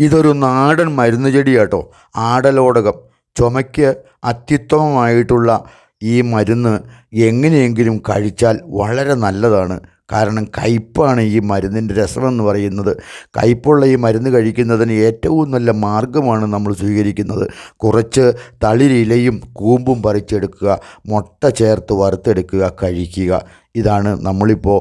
ഇതൊരു നാടൻ മരുന്ന് ചെടിയാട്ടോ ആടലോടകം. ചുമയ്ക്ക് അത്യുത്തമമായിട്ടുള്ള ഈ മരുന്ന് എങ്ങനെയെങ്കിലും കഴിച്ചാൽ വളരെ നല്ലതാണ്. കാരണം കയ്പ്പാണ് ഈ മരുന്നിന്റെ രസമെന്ന് പറയുന്നത്. കയ്പുള്ള ഈ മരുന്ന് കഴിക്കുന്നതിന് ഏറ്റവും നല്ല മാർഗമാണ് നമ്മൾ സ്വീകരിക്കുന്നത്. കുറച്ച് തളിരിലയും കൂമ്പും പറിച്ചെടുക്കുക മുട്ട ചേർത്ത് വറുത്തെടുക്കുക കഴിക്കുക. ഇതാണ് നമ്മളിപ്പോൾ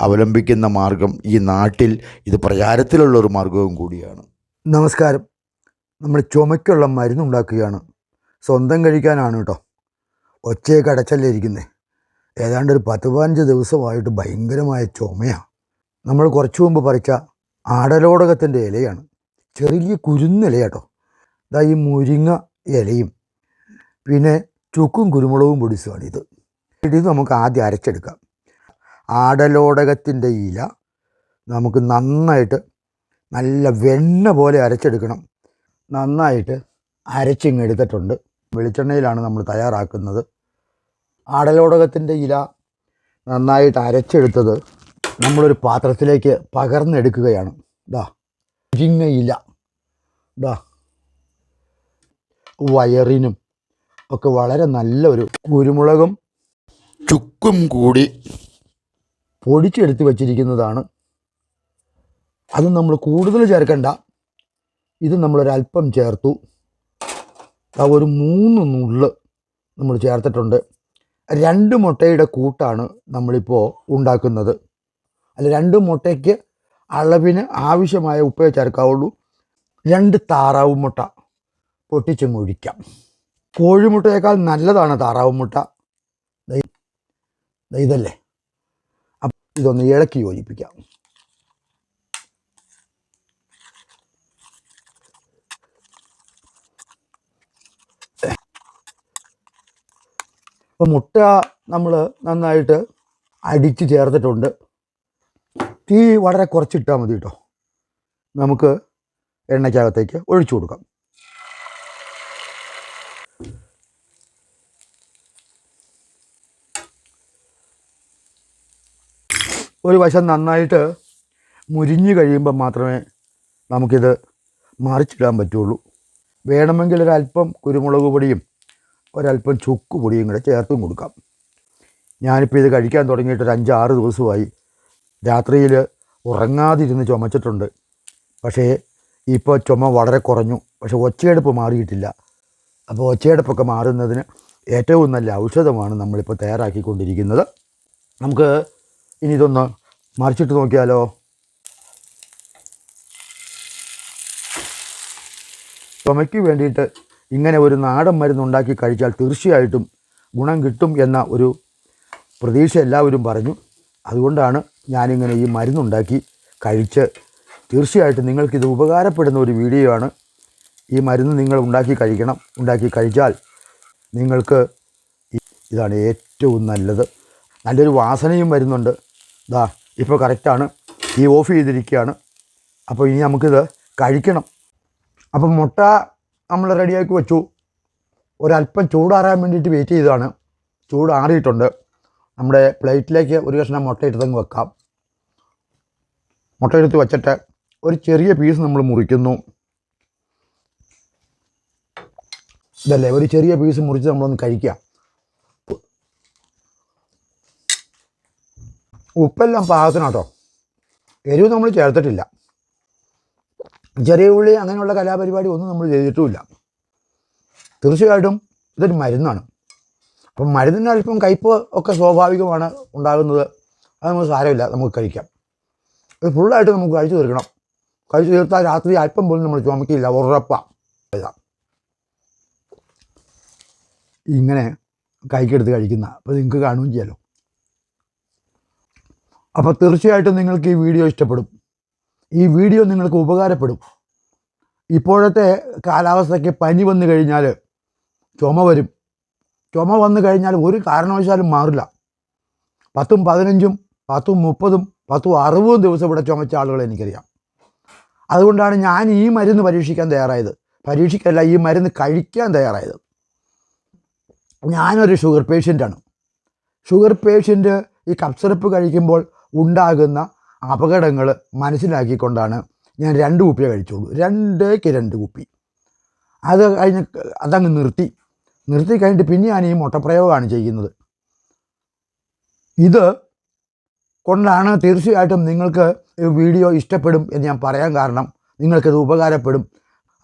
അവലംബിക്കുന്ന മാർഗം ഈ നാട്ടിൽ ഇത് പ്രചാരത്തിലുള്ള ഒരു മാർഗവും കൂടിയാണ്. നമസ്കാരം. നമ്മൾ ചുമയ്ക്കുള്ള മരുന്നുണ്ടാക്കുകയാണ് സ്വന്തം കഴിക്കാനാണ് കേട്ടോ. ഒച്ചയൊക്കെ അടച്ചല്ലേ ഇരിക്കുന്നത് ഏതാണ്ട് ഒരു പത്ത് പതിനഞ്ച് ദിവസമായിട്ട് ഭയങ്കരമായ ചുമയാണ് നമ്മൾ കുറച്ചു മുമ്പ് പറിച്ച ആടലോടകത്തിന്റെ ഇലയാണ്. ചെറിയ കുരുന്നിലയാട്ടോ ഇതാ ഈ മുരിങ്ങ ഇലയും പിന്നെ ചുക്കും കുരുമുളകും പൊടിച്ചുമാണ് ഇത്. ഇത് നമുക്ക് ആദ്യം അരച്ചെടുക്കാം. ആടലോടകത്തിന്റെ ഇല നമുക്ക് നന്നായിട്ട് നല്ല വെണ്ണ പോലെ അരച്ചെടുക്കണം. നന്നായിട്ട് അരച്ചിങ് എടുത്തിട്ടുണ്ട്. വെളിച്ചെണ്ണയിലാണ് നമ്മൾ തയ്യാറാക്കുന്നത്. ആടലോടകത്തിന്റെ ഇല നന്നായിട്ട് അരച്ചെടുത്തത് നമ്മളൊരു പാത്രത്തിലേക്ക് പകർന്നെടുക്കുകയാണ്. ഇതാ മുരിങ്ങ ഇല. ഇതാ വയറിനും ഒക്കെ വളരെ നല്ലൊരു കുരുമുളകും ചുക്കും കൂടി പൊടിച്ചെടുത്ത് വച്ചിരിക്കുന്നതാണ്. അത് നമ്മൾ കൂടുതൽ ചേർക്കണ്ട. ഇത് നമ്മളൊരല്പം ചേർത്തു. ആ ഒരു മൂന്ന് നുള്ള് നമ്മൾ ചേർത്തിട്ടുണ്ട്. രണ്ട് മുട്ടയുടെ കൂട്ടാണ് നമ്മളിപ്പോൾ ഉണ്ടാക്കുന്നത്. അല്ല രണ്ട് മുട്ടയ്ക്ക് അളവിന് ആവശ്യമായ ഉപ്പേ ചേർക്കാവുള്ളൂ. രണ്ട് താറാവ് മുട്ട പൊട്ടിച്ച് ഒഴിക്കാം കോഴിമുട്ടയേക്കാൾ നല്ലതാണ് താറാവ് മുട്ട. ഇതല്ലേ? അപ്പം ഇതൊന്ന് ഇളക്കി യോജിപ്പിക്കാം. അപ്പം മുട്ട നമ്മൾ നന്നായിട്ട് അടിച്ച് ചേർത്തിട്ടുണ്ട്. തീ വളരെ കുറച്ചിട്ടാൽ മതി കേട്ടോ നമുക്ക് എണ്ണയ്ക്കകത്തേക്ക് ഒഴിച്ചു കൊടുക്കാം. ഒരു വശം നന്നായിട്ട് മുരിഞ്ഞു കഴിയുമ്പോൾ മാത്രമേ നമുക്കിത് മറിച്ചിടാൻ പറ്റുള്ളൂ. വേണമെങ്കിൽ ഒരല്പം കുരുമുളക് പൊടിയും ഒരല്പം ചുക്ക് പൊടിയും കൂടെ ചേർത്തും കൊടുക്കാം. ഞാനിപ്പോൾ ഇത് കഴിക്കാൻ തുടങ്ങിയിട്ട് ഒരു അഞ്ചാറ് ദിവസമായി. രാത്രിയിൽ ഉറങ്ങാതിരുന്ന് ചുമച്ചിട്ടുണ്ട്. പക്ഷേ ഇപ്പോൾ ചുമ വളരെ കുറഞ്ഞു. പക്ഷേ ഒച്ചയെടുപ്പ് മാറിയിട്ടില്ല. അപ്പോൾ ഒച്ചയെടുപ്പൊക്കെ മാറുന്നതിന് ഏറ്റവും നല്ല ഔഷധമാണ് നമ്മളിപ്പോൾ തയ്യാറാക്കിക്കൊണ്ടിരിക്കുന്നത്. നമുക്ക് ഇനി ഇതൊന്ന് മറിച്ചിട്ട് നോക്കിയാലോ? ചുമയ്ക്ക് വേണ്ടിയിട്ട് ഇങ്ങനെ ഒരു നാടൻ മരുന്നുണ്ടാക്കി കഴിച്ചാൽ തീർച്ചയായിട്ടും ഗുണം കിട്ടും എന്ന ഒരു പ്രതീക്ഷ എല്ലാവരും പറഞ്ഞു. അതുകൊണ്ടാണ് ഞാനിങ്ങനെ ഈ മരുന്നുണ്ടാക്കി കഴിച്ച് തീർച്ചയായിട്ടും നിങ്ങൾക്കിത് ഉപകാരപ്പെടുന്ന ഒരു വീഡിയോ ആണ് ഈ മരുന്ന് നിങ്ങൾ ഉണ്ടാക്കി കഴിക്കണം. ഉണ്ടാക്കി കഴിച്ചാൽ നിങ്ങൾക്ക് ഇതാണ് ഏറ്റവും നല്ലത്. നല്ലൊരു വാസനയും വരുന്നുണ്ട്. ദാ ഇപ്പോൾ കറക്റ്റാണ്. ഈ ഓഫ് ചെയ്തിരിക്കുകയാണ്. അപ്പോൾ ഇനി നമുക്കിത് കഴിക്കണം. അപ്പം മുട്ട നമ്മൾ റെഡിയാക്കി വെച്ചു. ഒരല്പം ചൂടാറാൻ വേണ്ടിയിട്ട് വെയിറ്റ് ചെയ്തതാണ്. ചൂടാറിയിട്ടുണ്ട് നമ്മുടെ പ്ലേറ്റിലേക്ക് ഒരു കഷ്ണം മുട്ട എടുത്തങ്ങ് വെക്കാം. മുട്ട എടുത്ത് വെച്ചിട്ട് ഒരു ചെറിയ പീസ് നമ്മൾ മുറിക്കുന്നു. ഇതല്ലേ? ഒരു ചെറിയ പീസ് മുറിച്ച് നമ്മളൊന്ന് കഴിക്കാം. ഉപ്പെല്ലാം പാകത്തിനാട്ടോ. എരിവ് നമ്മൾ ചേർത്തിട്ടില്ല. ചെറിയ ഉള്ളി അങ്ങനെയുള്ള കലാപരിപാടി ഒന്നും നമ്മൾ ചെയ്തിട്ടുമില്ല. തീർച്ചയായിട്ടും ഇതൊരു മരുന്നാണ്. അപ്പം മരുന്നിന് അല്പം കയ്പ് ഒക്കെ സ്വാഭാവികമാണ് ഉണ്ടാകുന്നത്. അത് നമുക്ക് സാരമില്ല നമുക്ക് കഴിക്കാം. ഇത് ഫുള്ളായിട്ട് നമുക്ക് കഴിച്ചു തീർക്കണം. കഴിച്ചു തീർത്താൽ രാത്രി അല്പം പോലും നമ്മൾ ചുമക്കില്ല ഉറപ്പാണ് ഇതാ. ഇങ്ങനെ കൈക്കെടുത്ത് കഴിക്കുന്ന അപ്പോൾ നിങ്ങൾക്ക് കാണുകയും ചെയ്യാലോ. അപ്പോൾ തീർച്ചയായിട്ടും നിങ്ങൾക്ക് ഈ വീഡിയോ ഇഷ്ടപ്പെടും. ഈ വീഡിയോ നിങ്ങൾക്ക് ഉപകാരപ്പെടും. ഇപ്പോഴത്തെ കാലാവസ്ഥയ്ക്ക് പനി വന്നു കഴിഞ്ഞാൽ ചുമ വരും. ചുമ വന്നു കഴിഞ്ഞാൽ ഒരു കാരണവശാലും മാറില്ല. പത്തും പതിനഞ്ചും പത്തും മുപ്പതും പത്തും അറുപതും ദിവസം ഇവിടെ ചുമച്ച ആളുകളെ എനിക്കറിയാം. അതുകൊണ്ടാണ് ഞാൻ ഈ മരുന്ന് പരീക്ഷിക്കാൻ തയ്യാറായത്. പരീക്ഷിക്കല്ല ഈ മരുന്ന് കഴിക്കാൻ തയ്യാറായത്. ഞാനൊരു ഷുഗർ പേഷ്യന്റാണ്. ഷുഗർ പേഷ്യന്റ് ഈ കപ്സറപ്പ് സിറപ്പ് കഴിക്കുമ്പോൾ ഉണ്ടാകുന്ന അപകടങ്ങൾ മനസ്സിലാക്കിക്കൊണ്ടാണ് ഞാൻ രണ്ട് കുപ്പിയെ കഴിച്ചോളൂ രണ്ടേക്ക് രണ്ട് കുപ്പി. അത് കഴിഞ്ഞ് അതങ്ങ് നിർത്തി. നിർത്തി കഴിഞ്ഞിട്ട് പിന്നെ ഞാൻ ഈ മുട്ടപ്രയോഗമാണ് ചെയ്യുന്നത്. ഇത് കൊണ്ടാണ് തീർച്ചയായിട്ടും നിങ്ങൾക്ക് ഈ വീഡിയോ ഇഷ്ടപ്പെടും എന്ന് ഞാൻ പറയാൻ കാരണം നിങ്ങൾക്കിത് ഉപകാരപ്പെടും.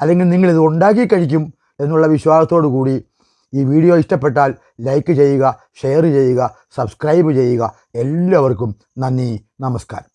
അല്ലെങ്കിൽ നിങ്ങളിത് ഉണ്ടാക്കി കഴിക്കും എന്നുള്ള വിശ്വാസത്തോടു കൂടി ഈ വീഡിയോ ഇഷ്ടപ്പെട്ടാൽ ലൈക്ക് ചെയ്യുക ഷെയർ ചെയ്യുക സബ്സ്ക്രൈബ് ചെയ്യുക. എല്ലാവർക്കും നന്ദി നമസ്കാരം.